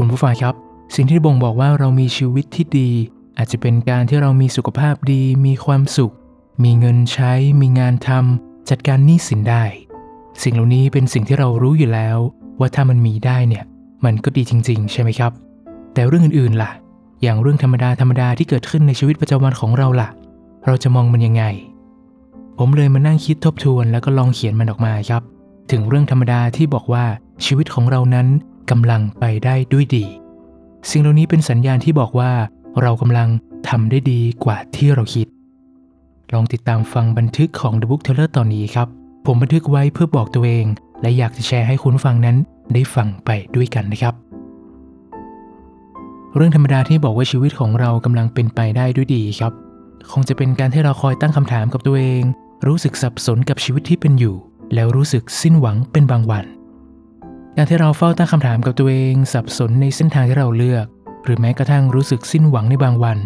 คุณผู้ฟังครับ สิ่งที่บ่งบอกว่าเรามีชีวิตที่ดี อาจจะเป็นการที่เรามีสุขภาพดี มีความสุข มีเงินใช้ มีงานทำจัดการหนี้สินได้ สิ่งเหล่านี้เป็นสิ่งที่เรารู้อยู่แล้ว ว่าถ้ามันมีได้เนี่ย มันก็ดีจริง ๆ ใช่ไหมครับ แต่เรื่องอื่นๆล่ะ อย่างเรื่องธรรมดาธรรมดาที่เกิดขึ้นในชีวิตประจำวันของเราล่ะ เราจะมองมันยังไง ผมเลยมานั่งคิดทบทวนแล้วก็ลองเขียนมันออกมาครับ ถึงเรื่องธรรมดาที่บอกว่าชีวิตของเรานั้น กำลังไปได้ด้วยดี สิ่งเหล่านี้เป็นสัญญาณที่บอกว่า เรากำลังทำได้ดีกว่าที่เราคิด ลองติดตามฟังบันทึกของ The Book Teller ตอนนี้ครับ ผมบันทึกไว้เพื่อบอกตัวเอง และอยากจะแชร์ให้คุณฟังนั้นได้ฟังไปด้วยกันนะครับ เรื่องธรรมดาที่บอกว่าชีวิตของเรากำลังเป็นไปได้ด้วยดีครับ คงจะเป็นการที่เราคอยตั้งคำถามกับตัวเอง รู้สึกสับสนกับชีวิตที่เป็นอยู่ แล้วรู้สึกสิ้นหวังเป็นบางวัน การที่เราเฝ้าตั้งคำถามกับตัวเอง สับสนในเส้นทางที่เราเลือก หรือแม้กระทั่งรู้สึกสิ้นหวังในบางวัน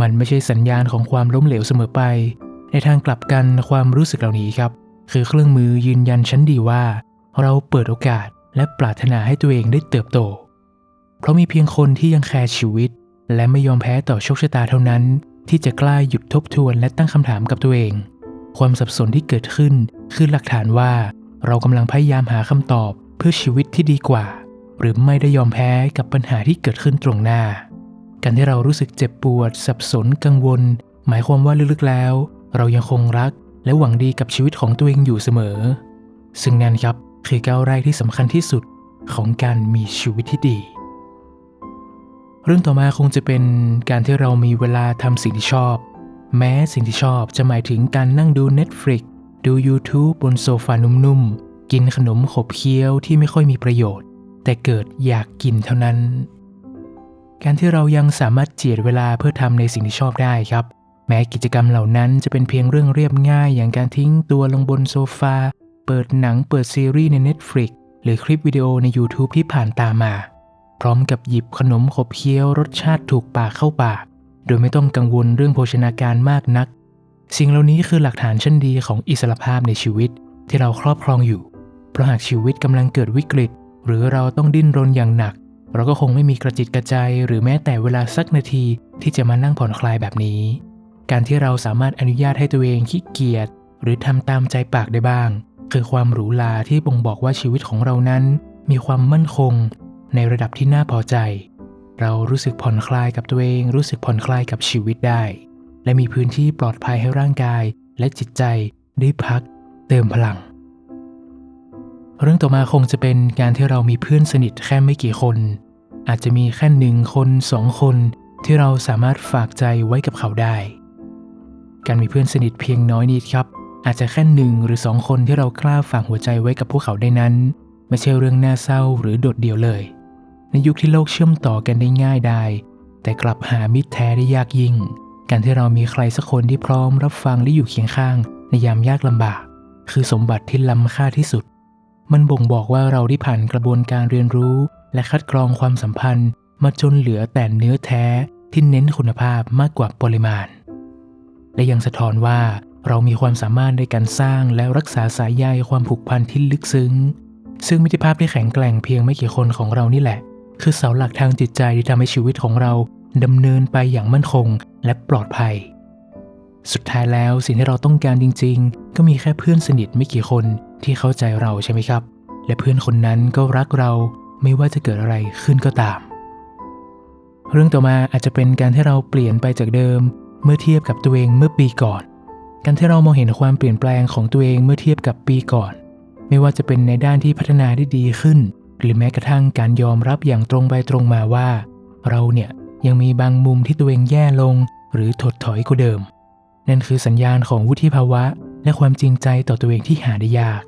มันไม่ใช่สัญญาณของความล้มเหลวเสมอไป ในทางกลับกันความรู้สึกเหล่านี้ครับ คือเครื่องมือยืนยันชั้นดีว่า เราเปิดโอกาสและปรารถนาให้ตัวเองได้เติบโต เพราะมีเพียงคนที่ยังแคร์ชีวิต และไม่ยอมแพ้ต่อโชคชะตาเท่านั้น ที่จะกล้าหยุดทบทวนและตั้งคำถามกับตัวเอง ความสับสนที่เกิดขึ้น คือหลักฐานว่า เรากำลังพยายามหาคำตอบ เพื่อชีวิตที่ดีกว่า หรือไม่ได้ยอมแพ้กับปัญหาที่เกิดขึ้นตรงหน้า การที่เรารู้สึกเจ็บปวด สับสนกังวล หมายความว่าลึกๆแล้ว เรายังคงรักและหวังดีกับชีวิตของตัวเองอยู่เสมอ ซึ่งนั่นครับคือก้าวแรกที่สำคัญที่สุดของการมีชีวิตที่ดี เรื่องต่อมาคงจะเป็นการที่เรามีเวลาทำสิ่งที่ชอบ แม้สิ่งที่ชอบจะหมายถึงการนั่งดู Netflix ดู YouTube บนโซฟานุ่มๆ กินขนมขบเคี้ยวที่ไม่ค่อยมีประโยชน์ แต่เกิดอยากกินเท่านั้น การที่เรายังสามารถเจียดเวลาเพื่อทำในสิ่งที่ชอบได้ครับ แม้กิจกรรมเหล่านั้นจะเป็นเพียงเรื่องเรียบง่าย อย่างการทิ้งตัวลงบนโซฟา เปิดหนังเปิดซีรีส์ใน Netflix หรือคลิปวิดีโอใน YouTube ที่ผ่านตามา พร้อมกับหยิบขนมขบเคี้ยวรสชาติถูกปากเข้าปาก โดยไม่ต้องกังวลเรื่องโภชนาการมากนัก สิ่งเหล่านี้คือหลักฐานชั้นดีของอิสรภาพในชีวิตที่เราครอบครองอยู่ เพราะหากชีวิตกำลังเกิดวิกฤต หรือเราต้องดิ้นรนอย่างหนัก เราก็คงไม่มีกระจิตกระใจ หรือแม้แต่เวลาสักนาทีที่จะมานั่งผ่อนคลายแบบนี้ การที่เราสามารถอนุญาตให้ตัวเองขี้เกียจหรือทำตามใจปากได้บ้าง คือความหรูหราที่บ่งบอกว่าชีวิตของเรานั้น มีความมั่นคง ในระดับที่น่าพอใจ เรารู้สึกผ่อนคลายกับตัวเอง รู้สึกผ่อนคลายกับชีวิตได้ และมีพื้นที่ปลอดภัยให้ร่างกาย และจิตใจได้พักเติมพลัง เรื่องต่อมาคงจะเป็นการที่เรามีเพื่อนสนิทแค่ไม่กี่คน อาจจะมีแค่หนึ่งคนสองคนที่เราสามารถฝากใจไว้กับเขาได้ การมีเพื่อนสนิทเพียงน้อยนิดครับ อาจจะแค่หนึ่งหรือสองคนที่เรากล้าฝากหัวใจไว้กับพวกเขาได้นั้น ไม่ใช่เรื่องน่าเศร้าหรือโดดเดี่ยวเลย ในยุคที่โลกเชื่อมต่อกันได้ง่ายได้ แต่กลับหามิตรแท้ได้ยากยิ่ง การที่เรามีใครสักคนที่พร้อมรับฟังและอยู่เคียงข้าง ในยามยากลำบาก คือสมบัติที่ล้ำค่าที่สุด มันบ่งบอกว่าเราได้ผ่านกระบวนการเรียนรู้ และคัดกรองความสัมพันธ์ มาจนเหลือแต่เนื้อแท้ที่เน้นคุณภาพมากกว่าปริมาณ และยังสะท้อนว่าเรามีความสามารถในการสร้างและรักษาสายใยความผูกพันที่ลึกซึ้ง ซึ่งมิตรภาพที่แข็งแกร่งเพียงไม่กี่คนของเรานี่แหละ คือเสาหลักทางจิตใจที่ทำให้ชีวิตของเราดำเนินไปอย่างมั่นคงและปลอดภัย สุดท้ายแล้วสิ่งที่เราต้องการจริง ๆ ก็มีแค่เพื่อนสนิทไม่กี่คน ที่เข้าใจเราใช่ไหมครับ และเพื่อนคนนั้นก็รักเราไม่ว่าจะเกิดอะไรขึ้นก็ตาม เรื่องต่อมาอาจจะเป็นการที่เราเปลี่ยนไปจากเดิม เมื่อเทียบกับตัวเองเมื่อปีก่อน การที่เรามองเห็นความเปลี่ยนแปลงของตัวเองเมื่อเทียบกับปีก่อน ไม่ว่าจะเป็นในด้านที่พัฒนาได้ดีขึ้น หรือแม้กระทั่งการยอมรับอย่างตรงไปตรงมาว่า เราเนี่ยยังมีบางมุมที่ตัวเองแย่ลง หรือถดถอยกว่าเดิม นั่นคือสัญญาณของวุฒิภาวะ และความจริงใจต่อตัวเองที่หาได้ยาก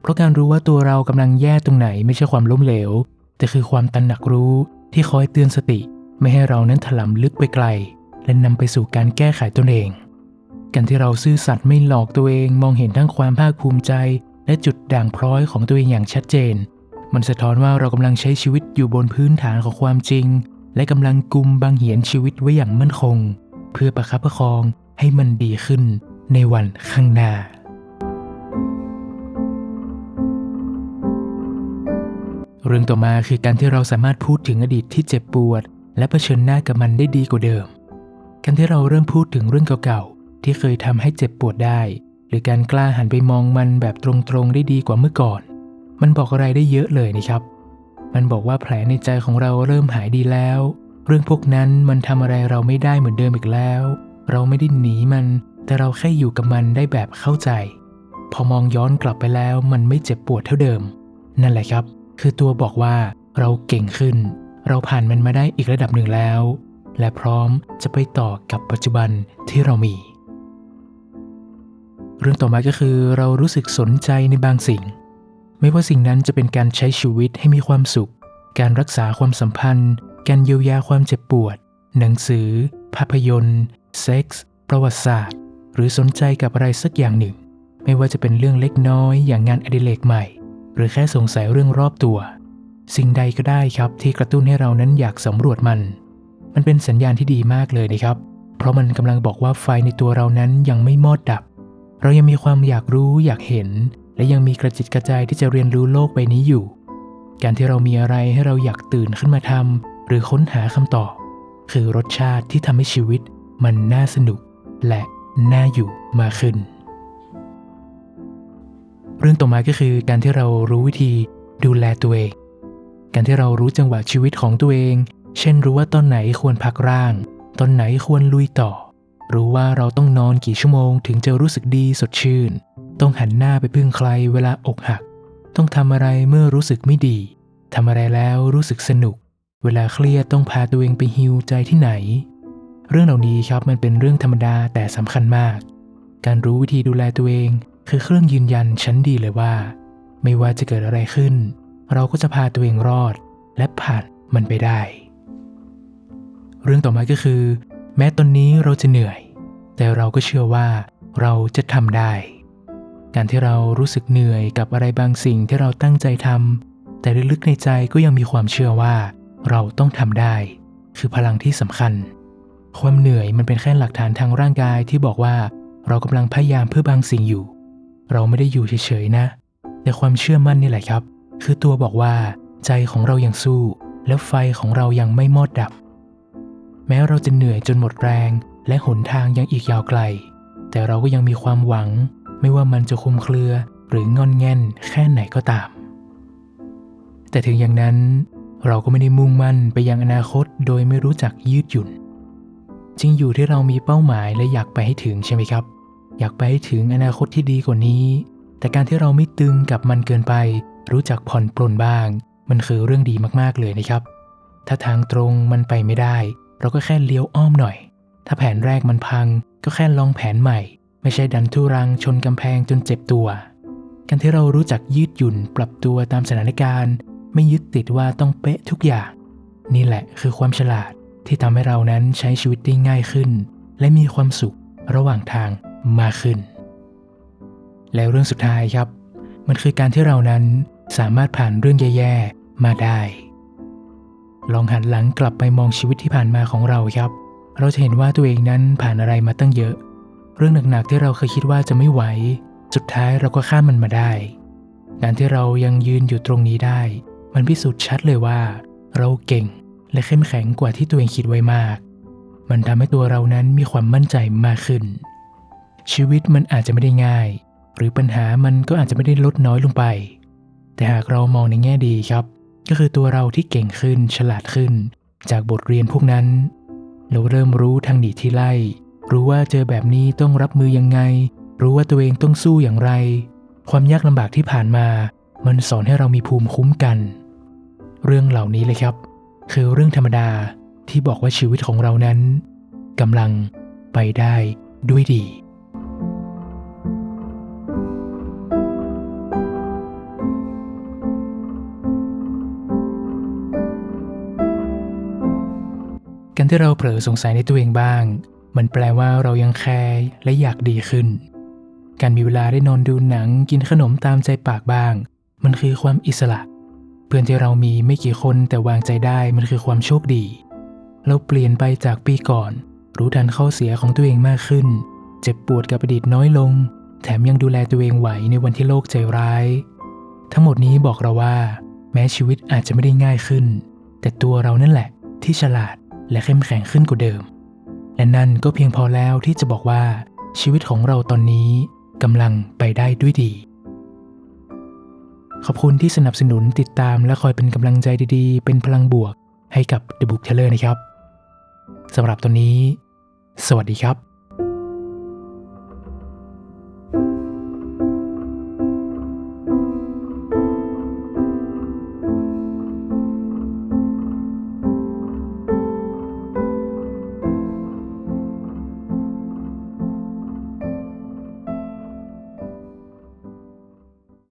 เพราะการรู้ว่าตัวเรากำลังแย่ตรงไหนไม่ใช่ความล้มเหลว แต่คือความตระหนักรู้ที่คอยเตือนสติ ไม่ให้เรานั้นถลำลึกไปไกล และนำไปสู่การแก้ไขตนเอง การที่เราซื่อสัตย์ไม่หลอกตัวเองมองเห็นทั้งความภาคภูมิใจ และจุดด่างพร้อยของตัวเองอย่างชัดเจน มันสะท้อนว่าเรากำลังใช้ชีวิตอยู่บนพื้นฐานของความจริง และกำลังกุมบังเหียนชีวิตไว้อย่างมั่นคง เพื่อประคับประคองให้มันดีขึ้น ในวันข้างหน้าเรื่องต่อมาคือการที่เราสามารถพูดถึงอดีตที่เจ็บปวด และเผชิญหน้ากับมันได้ดีกว่าเดิม การที่เราเริ่มพูดถึงเรื่องเก่าๆ ที่เคยทำให้เจ็บปวดได้ หรือการกล้าหันไปมองมันแบบตรงๆได้ดีกว่าเมื่อก่อน มันบอกอะไรได้เยอะเลยนะครับ มันบอกว่าแผลในใจของเราเริ่มหายดีแล้ว เรื่องพวกนั้นมันทำอะไรเราไม่ได้เหมือนเดิมอีกแล้ว เราไม่ได้หนีมัน แต่เราแค่อยู่กับมันได้แบบเข้าใจ พอมองย้อนกลับไปแล้วมันไม่เจ็บปวดเท่าเดิม นั่นแหละครับ คือตัวบอกว่าเราเก่งขึ้น เราผ่านมันมาได้อีกระดับหนึ่งแล้ว และพร้อมจะไปต่อกับปัจจุบันที่เรามี เรื่องต่อมาก็คือเรารู้สึกสนใจในบางสิ่ง ไม่ว่าสิ่งนั้นจะเป็นการใช้ชีวิตให้มีความสุข การรักษาความสัมพันธ์ การเยียวยาความเจ็บปวด หนังสือ ภาพยนตร์ เซ็กส์ ประวัติศาสตร์ หรือสนใจกับอะไรสักอย่างหนึ่ง ไม่ว่าจะเป็นเรื่องเล็กน้อยอย่างงานอดิเรกใหม่ หรือแค่สงสัยเรื่องรอบตัว สิ่งใดก็ได้ครับที่กระตุ้นให้เรานั้นอยากสำรวจมัน มันเป็นสัญญาณที่ดีมากเลยนะครับ เพราะมันกำลังบอกว่าไฟในตัวเรานั้นยังไม่มอดดับ เรายังมีความอยากรู้อยากเห็น และยังมีกระจิตกระใจที่จะเรียนรู้โลกใบนี้อยู่ การที่เรามีอะไรให้เราอยากตื่นขึ้นมาทำหรือค้นหาคำตอบคือรสชาติที่ทำให้ชีวิตมันน่าสนุกและ น่าอยู่มากขึ้น เรื่องต่อมาก็คือการที่เรารู้วิธีดูแลตัวเอง การที่เรารู้จังหวะชีวิตของตัวเอง เช่นรู้ว่าตอนไหนควรพักร่าง ตอนไหนควรลุยต่อ รู้ว่าเราต้องนอนกี่ชั่วโมง ถึงจะรู้สึกดีสดชื่น ต้องหันหน้าไปพึ่งใครเวลาอกหัก ต้องทำอะไรเมื่อรู้สึกไม่ดีทำอะไรแล้วรู้สึกสนุก เวลาเครียดต้องพาตัวเองไปฮิวใจที่ไหน เรื่องเหล่านี้ครับมันเป็นเรื่องธรรมดาแต่สำคัญมาก การรู้วิธีดูแลตัวเอง คือเครื่องยืนยันชั้นดีเลยว่า ไม่ว่าจะเกิดอะไรขึ้น เราก็จะพาตัวเองรอด และผ่านมันไปได้ เรื่องต่อมาก็คือ แม้ตอนนี้เราจะเหนื่อย แต่เราก็เชื่อว่าเราจะทำได้ การที่เรารู้สึกเหนื่อยกับอะไรบางสิ่งที่เราตั้งใจทำแต่ลึกๆในใจก็ยังมีความเชื่อว่า เราต้องทำได้ คือพลังที่สำคัญ ความเหนื่อยมันเป็นแค่หลักฐานทางร่างกายที่บอกว่าเรากำลังพยายามเพื่อบางสิ่งอยู่ เราไม่ได้อยู่เฉยๆนะ แต่ความเชื่อมั่นนี่แหละครับ คือตัวบอกว่า ใจของเรายังสู้ แล้วไฟของเรายังไม่มอดดับ แม้เราจะเหนื่อยจนหมดแรง และหนทางยังอีกยาวไกล แต่เราก็ยังมีความหวัง ไม่ว่ามันจะคุมเครือ หรืองอนแง่นแค่ไหนก็ตาม แต่ถึงอย่างนั้น เราก็ไม่ได้มุ่งมั่นไปยังอนาคตโดยไม่รู้จักยืดหยุ่น จริงอยู่ที่เรามีเป้าหมายและอยากไปให้ถึงใช่ไหมครับ อยากไปให้ถึงอนาคตที่ดีกว่านี้ แต่การที่เราไม่ตึงกับมันเกินไป รู้จักผ่อนปลนบ้าง มันคือเรื่องดีมากๆเลยนะครับ ถ้าทางตรงมันไปไม่ได้ เราก็แค่เลี้ยวอ้อมหน่อย ถ้าแผนแรกมันพัง ก็แค่ลองแผนใหม่ ไม่ใช่ดันทุรังชนกำแพงจนเจ็บตัว การที่เรารู้จักยืดหยุ่นปรับตัวตามสถานการณ์ ไม่ยึดติดว่าต้องเป๊ะทุกอย่าง นี่แหละคือความฉลาด ที่ทำให้เรานั้นใช้ชีวิตได้ง่ายขึ้น และมีความสุขระหว่างทางมากขึ้น แล้วเรื่องสุดท้ายครับ มันคือการที่เรานั้นสามารถผ่านเรื่องแย่ๆมาได้ ลองหันหลังกลับไปมองชีวิตที่ผ่านมาของเราครับ เราจะเห็นว่าตัวเองนั้นผ่านอะไรมาตั้งเยอะ เรื่องหนักๆที่เราเคยคิดว่าจะไม่ไหว สุดท้ายเราก็ข้ามมันมาได้ การที่เรายังยืนอยู่ตรงนี้ได้ มันพิสูจน์ชัดเลยว่า เราเก่ง และเข้มแข็งกว่าที่ตัวเองคิดไว้มาก มันทำให้ตัวเรานั้นมีความมั่นใจมากขึ้น ชีวิตมันอาจจะไม่ได้ง่าย หรือปัญหามันก็อาจจะไม่ได้ลดน้อยลงไป แต่หากเรามองในแง่ดีครับ ก็คือตัวเราที่เก่งขึ้นฉลาดขึ้น จากบทเรียนพวกนั้น เราเริ่มรู้ทางหนีที่ไล่ รู้ว่าเจอแบบนี้ต้องรับมือยังไง รู้ว่าตัวเองต้องสู้อย่างไร ความยากลำบากที่ผ่านมา มันสอนให้เรามีภูมิคุ้มกัน เรื่องเหล่านี้เลยครับ คือเรื่องธรรมดาที่บอกว่าชีวิตของเรานั้นกำลังไปได้ด้วยดี การที่เราเผลอสงสัยในตัวเองบ้าง มันแปลว่าเรายังแคร์และอยากดีขึ้น การมีเวลาได้นอนดูหนังกินขนมตามใจปากบ้าง มันคือความอิสระ พื่อนที่เรามีไม่กี่คนแต่วางใจได้มันคือความโชคดี เราเปลี่ยนไปจากปีก่อน รู้ทันข้อเสียของตัวเองมากขึ้น เจ็บปวดกับอดีตน้อยลง แถมยังดูแลตัวเองไหวในวันที่โลกใจร้าย ทั้งหมดนี้บอกเราว่า แม้ชีวิตอาจจะไม่ได้ง่ายขึ้น แต่ตัวเรานั่นแหละ ที่ฉลาดและเข้มแข็งขึ้นกว่าเดิม และนั่นก็เพียงพอแล้วที่จะบอกว่า ชีวิตของเราตอนนี้กำลังไปได้ด้วยดี ขอบคุณที่สนับสนุนติดตามและคอยเป็นกำลังใจดีๆ เป็นพลังบวกให้กับ The Book Teller นะครับสำหรับตอนนี้ สวัสดีครับ